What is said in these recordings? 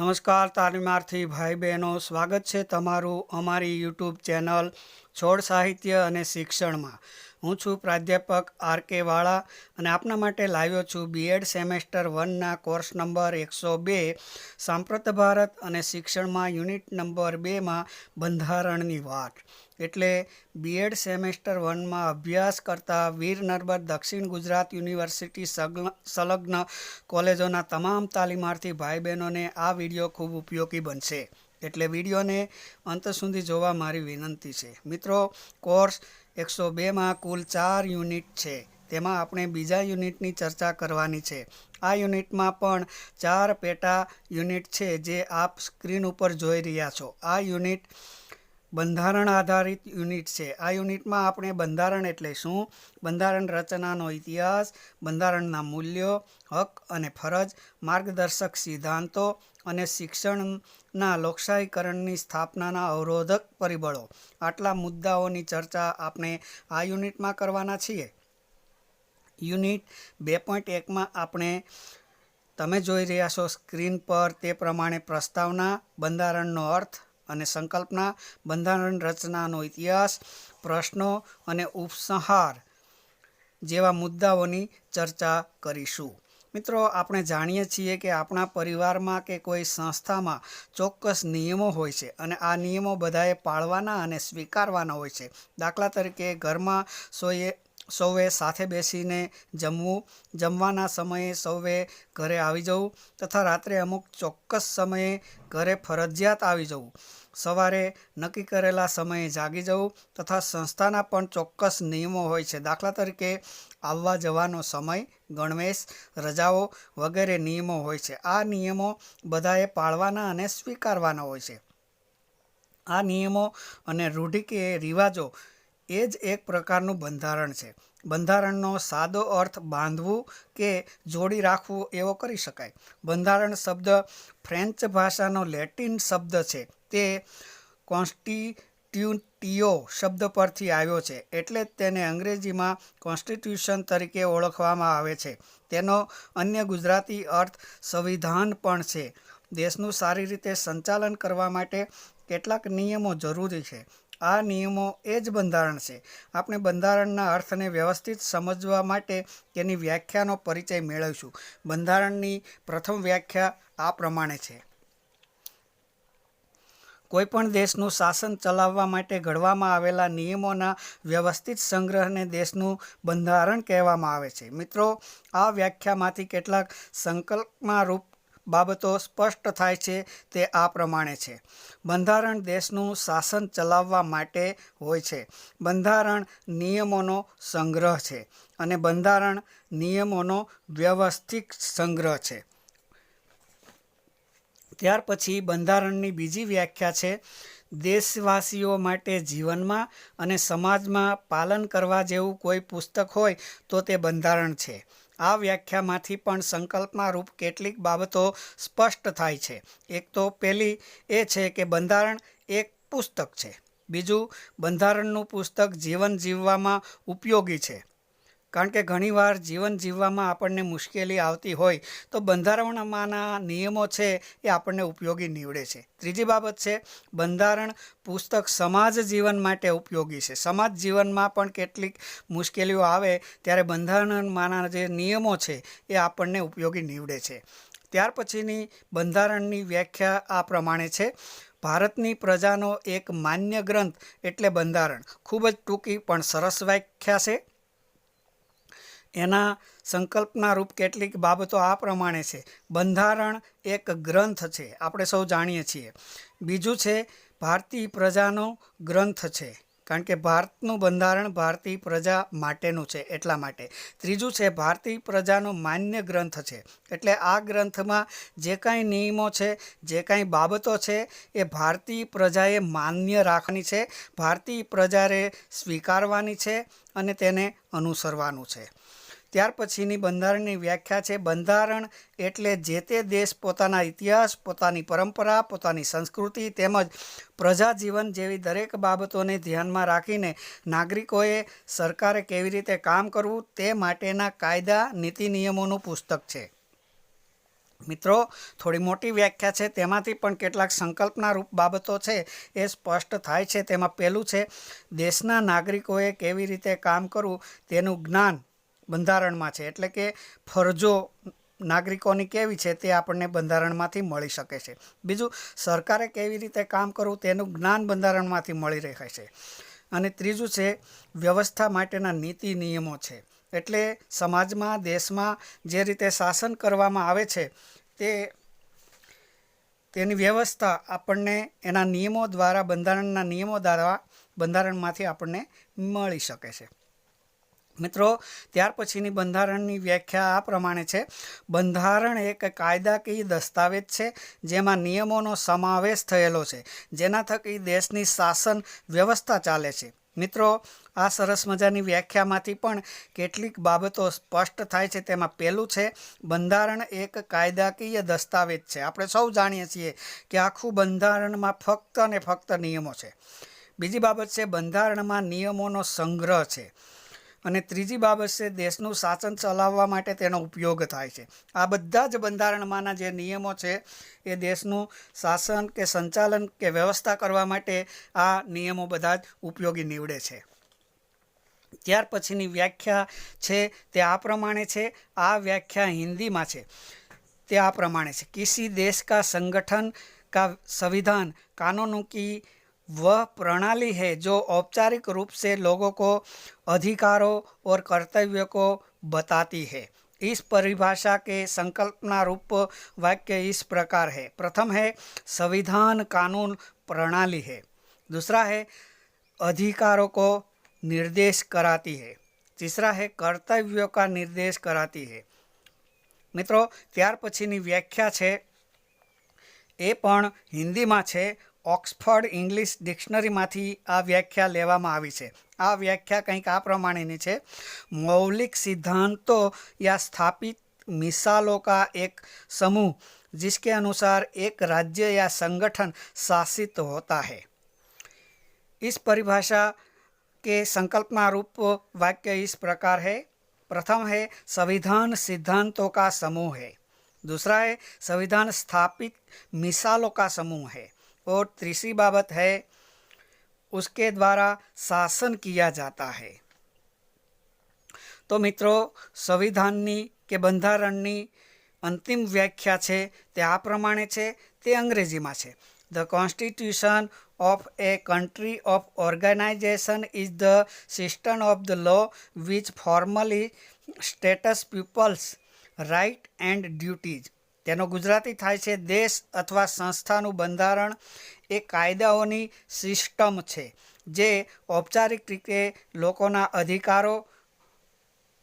નમસ્કાર તાલીમાર્થી ભાઈ બહેનો સ્વાગત છે તમારું અમારી યુટ્યુબ ચેનલ છોડ સાહિત્ય અને શિક્ષણમાં. હું છું પ્રાધ્યાપક આર કે વાળા અને આપના માટે લાવ્યો છું બીએડ સેમેસ્ટર વનના કોર્સ નંબર એકસો બે, સાંપ્રત ભારત અને શિક્ષણમાં યુનિટ નંબર બેમાં બંધારણની વાત. એટલે બીએડ સેમેસ્ટર વનમાં અભ્યાસ કરતા વીર નર્મદ દક્ષિણ ગુજરાત યુનિવર્સિટી સંલગ્ન કોલેજોના તમામ તાલીમાર્થી ભાઈ બહેનોને આ વીડિયો ખૂબ ઉપયોગી બનશે. એટલે વિડીયોને અંત સુધી જોવા મારી વિનંતી છે. મિત્રો, કોર્સ એકસો બેમાં કુલ ચાર યુનિટ છે. તેમાં આપણે બીજા યુનિટની ચર્ચા કરવાની છે. આ યુનિટમાં પણ ચાર પેટા યુનિટ છે જે આપ સ્ક્રીન ઉપર જોઈ રહ્યા છો. આ યુનિટ બંધારણ આધારિત યુનિટ છે. આ યુનિટમાં આપણે બંધારણ એટલે શું? બંધારણ રચનાનો ઇતિહાસ, બંધારણના મૂલ્યો, હક અને ફરજ, માર્ગદર્શક સિદ્ધાંતો અને શિક્ષણના લોકશાહીકરણની સ્થાપનાના અવરોધક પરિબળો. આટલા મુદ્દાઓની ચર્ચા આપણે આ યુનિટમાં કરવાના છીએ. યુનિટ બે પોઈન્ટ એકમાં આપણે તમે જોઈ રહ્યા છો સ્ક્રીન પર તે પ્રમાણે પ્રસ્તાવના, બંધારણનો અર્થ અને સંકલ્પના બંધારણ રચનાનો ઇતિહાસ, પ્રશ્નો અને ઉપસંહાર જેવા મુદ્દાઓની ચર્ચા કરીશું. મિત્રો, આપણે જાણીએ છીએ કે આપણા પરિવારમાં કે કોઈ સંસ્થામાં ચોક્કસ નિયમો હોય છે અને આ નિયમો બધાએ પાળવાના અને સ્વીકારવાના હોય છે. દાખલા તરીકે, ઘરમાં સોએ સૌએ સાથે બેસીને જમવું, જમવાના સમયે સૌએ ઘરે આવી જવું તથા રાત્રે અમુક ચોક્કસ સમયે ઘરે ફરજિયાત આવી જવું. સવારે નક્કી કરેલા સમયે જાગી જવું તથા સંસ્થાના પણ ચોક્કસ નિયમો હોય છે. દાખલા તરીકે, આવવા જવાનો સમય, ગણવેશ, રજાઓ વગેરે નિયમો હોય છે. આ નિયમો બધાએ પાળવાના અને સ્વીકારવાના હોય છે. આ નિયમો અને રૂઢિ કે રિવાજો એ જ એક પ્રકારનું બંધારણ છે. બંધારણનો સાદો અર્થ બાંધવું કે જોડી રાખવું એવો કરી શકાય. બંધારણ શબ્દ ફ્રેન્ચ ભાષાનો લેટિન શબ્દ છે. તે કોન્સ્ટિટ્યુટિયો શબ્દ પરથી આવ્યો છે એટલે જ તેને અંગ્રેજીમાં કોન્સ્ટિટ્યુશન તરીકે ઓળખવામાં આવે છે. તેનો અન્ય ગુજરાતી અર્થ સંવિધાન પણ છે. દેશનું સારી રીતે સંચાલન કરવા માટે કેટલાક નિયમો જરૂરી છે. આ નિયમો એ જ બંધારણ છે. આપણે બંધારણના અર્થને વ્યવસ્થિત સમજવા માટે તેની વ્યાખ્યાનો પરિચય મેળવીશું. બંધારણની પ્રથમ વ્યાખ્યા આ પ્રમાણે છે. કોઈપણ દેશનું શાસન ચલાવવા માટે ઘડવામાં આવેલા નિયમોના વ્યવસ્થિત સંગ્રહને દેશનું બંધારણ કહેવામાં આવે છે. મિત્રો, આ વ્યાખ્યામાંથી કેટલાક સંકલ્પમાં રૂપ બાબતો સ્પષ્ટ થાય છે તે આ પ્રમાણે છે. બંધારણ દેશનું શાસન ચલાવવા માટે હોય છે. બંધારણ નિયમોનો સંગ્રહ છે અને બંધારણ નિયમોનો વ્યવસ્થિત સંગ્રહ છે. ત્યાર પછી બંધારણની બીજી વ્યાખ્યા છે. દેશવાસીઓ માટે જીવનમાં અને સમાજમાં પાલન કરવા જેવું કોઈ પુસ્તક હોય તો તે બંધારણ છે. આ વ્યાખ્યામાંથી પણ સંકલ્પના રૂપ કેટલીક બાબતો સ્પષ્ટ થાય છે. એક તો પહેલી એ છે કે બંધારણ એક પુસ્તક છે. બીજું, બંધારણનું પુસ્તક જીવન જીવવામાં ઉપયોગી છે. કારણ કે ઘણીવાર જીવન જીવવામાં આપણને મુશ્કેલી આવતી હોય તો બંધારણમાંના નિયમો છે એ આપણને ઉપયોગી નીવડે છે. ત્રીજી બાબત છે, બંધારણ પુસ્તક સમાજ જીવન માટે ઉપયોગી છે. સમાજ જીવનમાં પણ કેટલીક મુશ્કેલીઓ આવે ત્યારે બંધારણમાંના જે નિયમો છે એ આપણને ઉપયોગી નીવડે છે. ત્યાર પછીની બંધારણની વ્યાખ્યા આ પ્રમાણે છે. ભારતની પ્રજાનો એક માન્ય ગ્રંથ એટલે બંધારણ. ખૂબ જ ટૂંકી પણ સરસ વ્યાખ્યા છે. એના સંકલ્પના રૂપ કેટલીક બાબતો આ પ્રમાણે છે. બંધારણ એક ગ્રંથ છે, આપણે સૌ જાણીએ છીએ. બીજું છે, ભારતીય પ્રજાનો ગ્રંથ છે, કારણ કે ભારતનું બંધારણ ભારતીય પ્રજા માટેનું છે, એટલા માટે. ત્રીજું છે, ભારતીય પ્રજાનો માન્ય ગ્રંથ છે, એટલે આ ગ્રંથમાં જે કાંઈ નિયમો છે, જે કાંઈ બાબતો છે, એ ભારતીય પ્રજાએ માન્ય રાખવાની છે, ભારતીય પ્રજાએ સ્વીકારવાની છે અને તેને અનુસરવાનું છે. ત્યાર પછીની બંધારણની વ્યાખ્યા છે બંધારણ એટલે જે તે દેશ પોતાના ઇતિહાસ, પોતાની પરંપરા, પોતાની સંસ્કૃતિ તેમજ પ્રજા જીવન જેવી દરેક બાબતોને ધ્યાનમાં રાખીને નાગરિકોએ સરકારે કેવી રીતે કામ કરવું તે માટેના કાયદા, નીતિ નિયમોનું પુસ્તક છે. મિત્રો, થોડી મોટી વ્યાખ્યા છે, તેમાંથી પણ કેટલાક સંકલ્પના રૂપ બાબતો છે એ સ્પષ્ટ થાય છે. તેમાં પહેલું છે, દેશના નાગરિકોએ કેવી રીતે કામ કરવું તેનું જ્ઞાન બંધારણમાં છે. એટલે કે ફરજો નાગરિકોની કેવી છે તે આપણને બંધારણમાંથી મળી શકે છે. બીજું, સરકારે કેવી રીતે કામ કરવું તેનું જ્ઞાન બંધારણમાંથી મળી રહે છે. અને ત્રીજું છે, વ્યવસ્થા માટેના નીતિ નિયમો છે. એટલે સમાજમાં, દેશમાં જે રીતે શાસન કરવામાં આવે છે, તે તેની વ્યવસ્થા આપણને એના નિયમો દ્વારા, બંધારણના નિયમો દ્વારા બંધારણમાંથી આપણને મળી શકે છે. મિત્રો, ત્યાર પછીની બંધારણની વ્યાખ્યા આ પ્રમાણે છે. બંધારણ એક કાયદાકીય દસ્તાવેજ છે, જેમાં નિયમોનો સમાવેશ થયેલો છે, જેના થકી દેશની શાસન વ્યવસ્થા ચાલે છે. મિત્રો, આ સરસ મજાની વ્યાખ્યામાંથી પણ કેટલીક બાબતો સ્પષ્ટ થાય છે. તેમાં પહેલું છે, બંધારણ એક કાયદાકીય દસ્તાવેજ છે. આપણે સૌ જાણીએ છીએ કે આખું બંધારણમાં ફક્ત અને ફક્ત નિયમો છે. બીજી બાબત છે, બંધારણમાં નિયમોનો સંગ્રહ છે. અને ત્રીજી બાબત છે, દેશનું શાસન ચલાવવા માટે તેનો ઉપયોગ થાય છે. આ બધા જ બંધારણમાંના જે નિયમો છે, એ દેશનું શાસન કે સંચાલન કે વ્યવસ્થા કરવા માટે આ નિયમો બધા જ ઉપયોગી નીવડે છે. ત્યાર પછીની વ્યાખ્યા છે, તે આ પ્રમાણે છે, આ વ્યાખ્યા હિન્દીમાં છે. તે આ પ્રમાણે છે. કિસી દેશ કા સંગઠન કા સંવિધાન કાનૂનો કી वह प्रणाली है जो औपचारिक रूप से लोगों को अधिकारों और कर्तव्यों को बताती है इस परिभाषा के संकल्पना रूप वाक्य इस प्रकार है प्रथम है संविधान कानून प्रणाली है दूसरा है अधिकारों को निर्देश कराती है तीसरा है कर्तव्यों का निर्देश कराती है મિત્રો ત્યાર પછીની વ્યાખ્યા છે એ પણ હિન્દીમાં છે ઓક્સફર્ડ ઇંગ્લિશ ડિક્શનરીમાંથી આ વ્યાખ્યા લેવામાં આવી છે આ વ્યાખ્યા કંઈક આ પ્રમાણેની છે મૌલિક સિદ્ધાંતો યા સ્થાપિત मिसालों का एक समूह जिसके अनुसार एक राज्य या संगठन शासित होता है इस परिभाषा के संकल्पना रूप वाक्य इस प्रकार है प्रथम है संविधान सिद्धांतों का समूह है दूसरा है संविधान स्थापित मिसालों का समूह है और तीसरी बाबत है उसके द्वारा शासन किया जाता है તો મિત્રો સંવિધાનની કે બંધારણની અંતિમ વ્યાખ્યા છે તે આ પ્રમાણે છે તે અંગ્રેજીમાં છે the constitution of a country of organisation is the system of the law which formally states people's right and duties તેનો ગુજરાતી થાય છે દેશ અથવા સંસ્થાનું બંધારણ એ કાયદાઓની સિસ્ટમ છે, જે ઔપચારિક રીતે લોકોના અધિકારો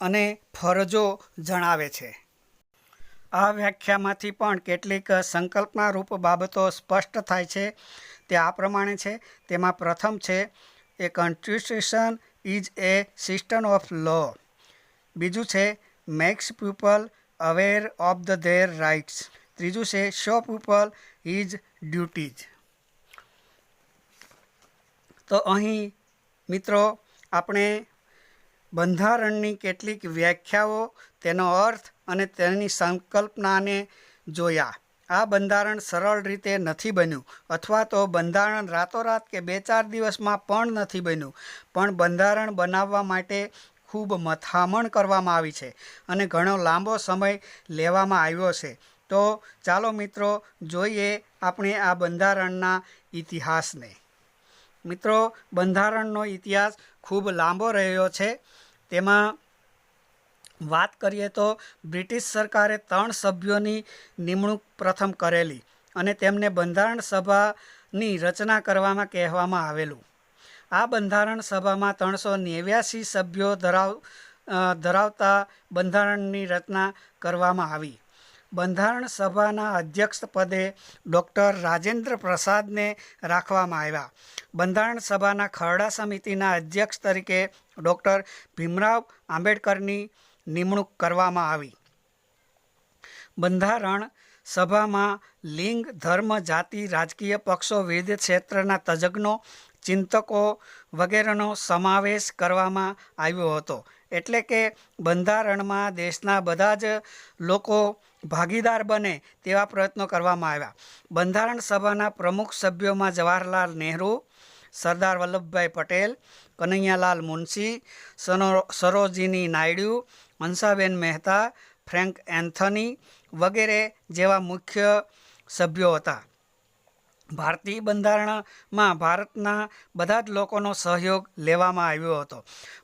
અને ફરજો જણાવે છે. આ વ્યાખ્યામાંથી પણ કેટલીક સંકલ્પના રૂપ બાબતો સ્પષ્ટ થાય છે. તે આ પ્રમાણે છે. તેમાં પ્રથમ છે a constitution is a system of law બીજું છે makes people aware of the their rights ત્રીજું છે શો પીપલ ઇઝ ડ્યુટીઝ તો અહીં, મિત્રો, આપણે બંધારણની કેટલીક વ્યાખ્યાઓ, તેનો અર્થ અને તેની સંકલ્પનાને જોયા. આ બંધારણ સરળ રીતે નથી બન્યું, અથવા તો બંધારણ રાતોરાત કે બે ચાર દિવસમાં પણ નથી બન્યું. પણ બંધારણ બનાવવા માટે ખૂબ મથામણ કરવામાં આવી છે અને ઘણો લાંબો સમય લેવામાં આવ્યો છે. તો ચાલો મિત્રો જોઈએ આપણે આ બંધારણના ઇતિહાસને. મિત્રો, બંધારણનો ઇતિહાસ ખૂબ લાંબો રહ્યો છે. તેમાં વાત કરીએ તો બ્રિટિશ સરકારે ત્રણ સભ્યોની નિમણૂક પ્રથમ કરેલી અને તેમને બંધારણ સભાની રચના કરવામાં કહેવામાં આવેલું. આ બંધારણ સભામાં ત્રણસો નેવ્યાસી સભ્યો ધરાવ ધરાવતા બંધારણની રચના કરવામાં આવી. બંધારણ સભાના અધ્યક્ષ પદે ડૉક્ટર રાજેન્દ્ર પ્રસાદને રાખવામાં આવ્યા. બંધારણ સભાના ખરડા સમિતિના અધ્યક્ષ તરીકે ડૉક્ટર ભીમરાવ આંબેડકરની નિમણૂક કરવામાં આવી. બંધારણ સભામાં લિંગ, ધર્મ, જાતિ, રાજકીય પક્ષો, વિવિધ ક્ષેત્રના તજજ્ઞો ચિંતકો વગેરેનો સમાવેશ કરવામાં આવ્યો હતો. એટલે કે બંધારણમાં દેશના બધા જ લોકો ભાગીદાર બને તેવા પ્રયત્નો કરવામાં આવ્યા. બંધારણ સભાના પ્રમુખ સભ્યોમાં જવાહરલાલ નહેરુ, સરદાર વલ્લભભાઈ પટેલ, કનૈયાલાલ મુનશી સરોજિની નાયડુ હંસાબેન મહેતા, ફ્રેન્ક એન્થની વગેરે જેવા મુખ્ય સભ્યો હતા. ભારતીય બંધારણમાં ભારતના બધા જ લોકોનો સહયોગ લેવામાં આવ્યો હતો.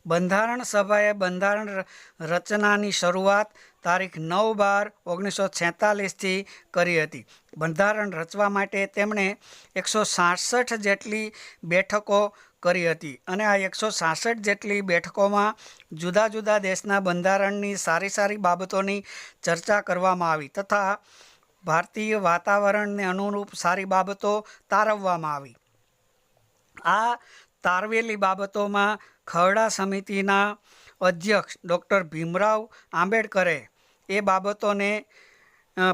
બંધારણ સભાએ બંધારણ રચનાની શરૂઆત તારીખ નવ બાર ઓગણીસો છેતાલીસથી કરી હતી. બંધારણ રચવા માટે તેમણે એકસો સાસઠ જેટલી બેઠકો કરી હતી અને આ એકસો સાસઠ જેટલી બેઠકોમાં જુદા જુદા દેશના બંધારણની સારી સારી બાબતોની ચર્ચા કરવામાં આવી તથા ભારતીય વાતાવરણને અનુરૂપ સારી બાબતો તારવવામાં આવી. આ તારવેલી બાબતોમાં ખરડા સમિતિના અધ્યક્ષ ડૉક્ટર ભીમરાવ આંબેડકરે એ બાબતોને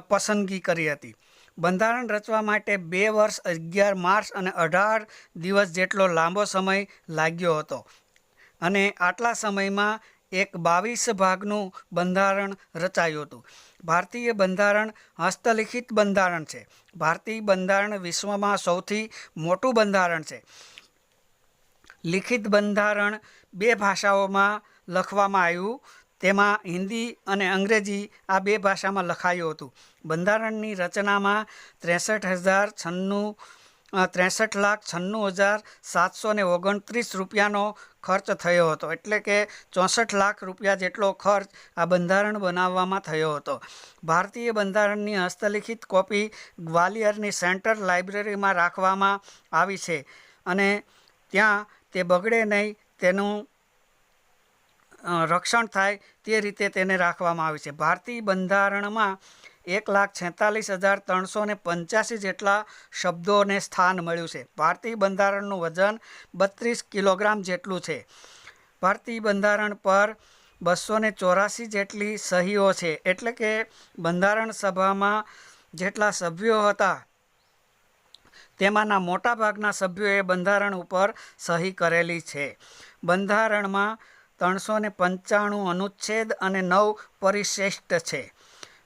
પસંદગી કરી હતી. બંધારણ રચવા માટે બે વર્ષ, અગિયાર માર્ચ અને અઢાર દિવસ જેટલો લાંબો સમય લાગ્યો હતો. અને આટલા સમયમાં એક બાવીસ ભાગનું બંધારણ રચાયું હતું. ભારતીય બંધારણ હસ્તલિખિત બંધારણ છે. ભારતીય બંધારણ વિશ્વમાં સૌથી મોટું બંધારણ છે. લિખિત બંધારણ બે ભાષાઓમાં લખવામાં આવ્યું. તેમાં હિન્દી અને અંગ્રેજી આ બે ભાષામાં લખાયું હતું. બંધારણની રચનામાં ત્રેસઠ હજાર છન્નું ત્રેસઠ લાખ છન્નું હજાર સાતસો ને ઓગણત્રીસ રૂપિયાનો ખર્ચ થયો હતો. એટલે કે ચોસઠ લાખ રૂપિયા જેટલો ખર્ચ આ બંધારણ બનાવવામાં થયો હતો. ભારતીય બંધારણની હસ્તલિખિત કોપી ગ્વાલિયરની સેન્ટ્રલ લાઇબ્રેરીમાં રાખવામાં આવી છે અને ત્યાં તે બગડે નહીં તેનું રક્ષણ થાય તે રીતે તેને રાખવામાં આવી છે. ભારતીય બંધારણમાં એક લાખ છેતાલીસ હજાર ત્રણસો ને પંચ્યાસી જેટલા શબ્દોને સ્થાન મળ્યું છે. ભારતીય બંધારણનું વજન બત્રીસ કિલોગ્રામ જેટલું છે. ભારતીય બંધારણ પર બસો ને ચોરાસી જેટલી સહીઓ છે. એટલે કે બંધારણ સભામાં જેટલા સભ્યો હતા, તેમાંના મોટાભાગના સભ્યોએ બંધારણ ઉપર સહી કરેલી છે. બંધારણમાં ત્રણસો ને પંચાણું અનુચ્છેદ અને નવ પરિશિષ્ટ છે.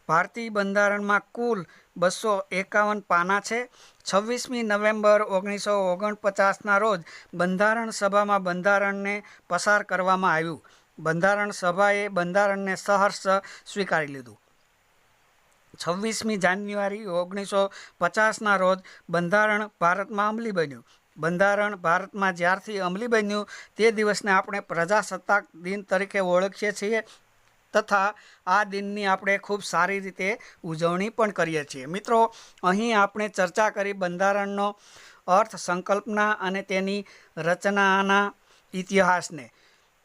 ભારતીય બંધારણમાં કુલ બસો એકાવન પાના છે. છવ્વીસમી નવેમ્બર ઓગણીસો ઓગણપચાસના રોજ બંધારણ સભામાં બંધારણને પસાર કરવામાં આવ્યું. બંધારણ સભાએ બંધારણને સહર્ષ સ્વીકારી લીધું. છવ્વીસમી જાન્યુઆરી ઓગણીસો પચાસના રોજ બંધારણ ભારતમાં અમલી બન્યું. બંધારણ ભારતમાં જ્યારથી અમલી બન્યું તે દિવસને આપણે પ્રજાસત્તાક દિન તરીકે ઓળખીએ છીએ. તથા આ દિનની આપણે ખૂબ સારી રીતે ઉજવણી પણ કરીએ છીએ. મિત્રો, અહીં આપણે ચર્ચા કરી બંધારણનો અર્થ, સંકલ્પના અને તેની રચનાના ઇતિહાસને.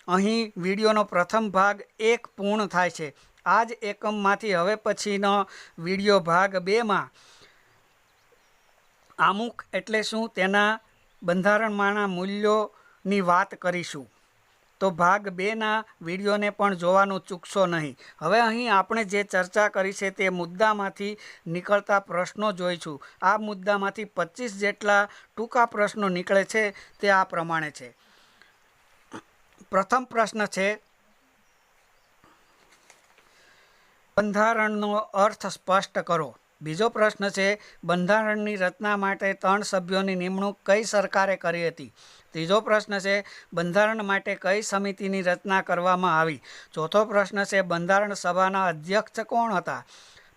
અહીં વિડીયોનો પ્રથમ ભાગ એક પૂર્ણ થાય છે. આ જ એકમમાંથી હવે પછીનો વીડિયો ભાગ બેમાં. આમુખ એટલે શું તેના બંધારણમાંના મૂલ્યોની વાત કરીશું. તો ભાગ બેના વિડીયોને પણ જોવાનું ચૂકશો નહીં. હવે અહીં આપણે જે ચર્ચા કરી છે તે મુદ્દામાંથી નીકળતા પ્રશ્નો જોઈશું. આ મુદ્દામાંથી પચીસ જેટલા ટૂંકા પ્રશ્નો નીકળે છે તે આ પ્રમાણે છે. પ્રથમ પ્રશ્ન છે, બંધારણનો અર્થ સ્પષ્ટ કરો. બીજો પ્રશ્ન છે, બંધારણની રચના માટે ત્રણ સભ્યોની નિમણૂક કઈ સરકારે કરી હતી? ત્રીજો પ્રશ્ન છે, બંધારણ માટે કઈ સમિતિની રચના કરવામાં આવી? ચોથો પ્રશ્ન છે, બંધારણ સભાના અધ્યક્ષ કોણ હતા?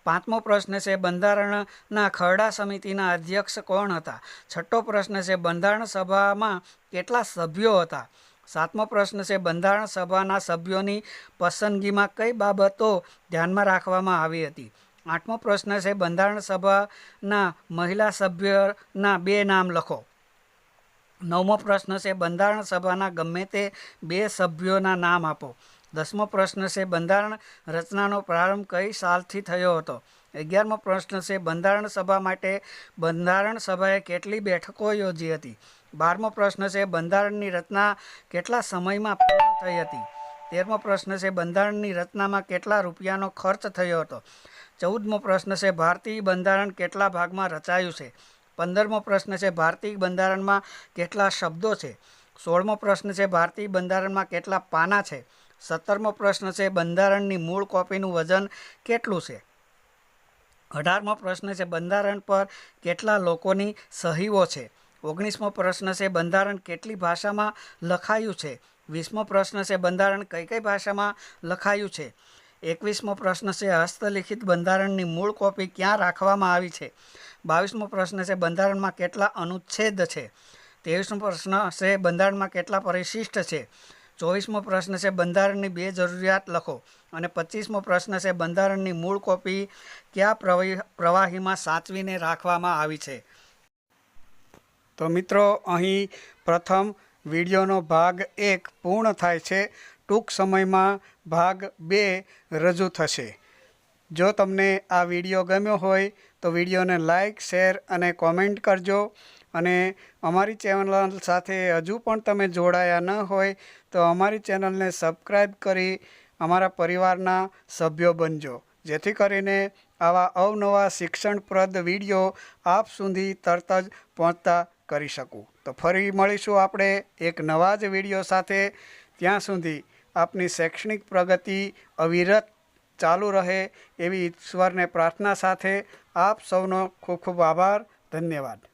પાંચમો પ્રશ્ન છે, બંધારણના ખરડા સમિતિના અધ્યક્ષ કોણ હતા? છઠ્ઠો પ્રશ્ન છે, બંધારણ સભામાં કેટલા સભ્યો હતા? સાતમો પ્રશ્ન છે, બંધારણ સભાના સભ્યોની પસંદગીમાં કઈ બાબતો ધ્યાનમાં રાખવામાં આવી હતી? આઠમો પ્રશ્ન છે, બંધારણ સભાના મહિલા સભ્યના બે નામ લખો. નવમો પ્રશ્ન છે, બંધારણ સભાના ગમે તે બે સભ્યોના નામ આપો. દસમો પ્રશ્ન છે, બંધારણ રચનાનો પ્રારંભ કઈ સાલથી થયો હતો? અગિયારમો પ્રશ્ન છે, બંધારણ સભા માટે બંધારણ સભાએ કેટલી બેઠકો યોજી હતી? બારમો પ્રશ્ન છે, બંધારણની રચના કેટલા સમયમાં પૂર્ણ થઈ હતી? તેરમો પ્રશ્ન છે, બંધારણની રચનામાં કેટલા રૂપિયાનો ખર્ચ થયો હતો? ચૌદમો પ્રશ્ન છે, ભારતીય બંધારણ કેટલા ભાગમાં રચાયું છે? પંદરમો પ્રશ્ન છે, ભારતીય બંધારણમાં કેટલા શબ્દો છે? સોળમો પ્રશ્ન છે, ભારતીય બંધારણમાં કેટલા પાના છે? સત્તરમો પ્રશ્ન છે, બંધારણની મૂળ કોપીનું વજન કેટલું છે? અઢારમો પ્રશ્ન છે, બંધારણ પર કેટલા લોકોની સહીઓ છે? ઓગણીસમો પ્રશ્ન છે, બંધારણ કેટલી ભાષામાં લખાયું છે? વીસમો પ્રશ્ન છે, બંધારણ કઈ કઈ ભાષામાં લખાયું છે? એકવીસમો પ્રશ્ન છે, હસ્તલિખિત બંધારણની મૂળ કોપી ક્યાં રાખવામાં આવી છે? બાવીસમો પ્રશ્ન છે, બંધારણમાં કેટલા અનુચ્છેદ છે? ત્રેવીસમો પ્રશ્ન છે, બંધારણમાં કેટલા પરિશિષ્ટ છે? ચોવીસમો પ્રશ્ન છે, બંધારણની બે જરૂરિયાત લખો. અને પચીસમો પ્રશ્ન છે, બંધારણની મૂળ કોપી કયા પ્રવાહી પ્રવાહીમાં સાચવીને રાખવામાં આવી છે? તો મિત્રો, અહીં પ્રથમ વિડીયોનો ભાગ એક પૂર્ણ થાય છે. ટૂંક સમયમાં ભાગ બે રજૂ થશે. જો તમને આ વીડિયો ગમ્યો હોય, તો વિડીયોને લાઈક, શેર અને કોમેન્ટ કરજો. અને અમારી ચેનલ સાથે હજુ પણ તમે જોડાયા ન હોય, તો અમારી ચેનલને સબસ્ક્રાઈબ કરી અમારા પરિવારના સભ્યો બનજો. જેથી કરીને આવા અવનવા શિક્ષણપ્રદ વીડિયો આપ સુધી તરત જ પહોંચતા કરી શકું. તો ફરી મળીશું આપણે એક નવા જ વીડિયો સાથે. ત્યાં સુધી આપની શૈક્ષણિક પ્રગતિ અવિરત ચાલુ રહે એવી ઈશ્વરને પ્રાર્થના સાથે આપ સૌનો ખૂબ ખૂબ આભાર. ધન્યવાદ.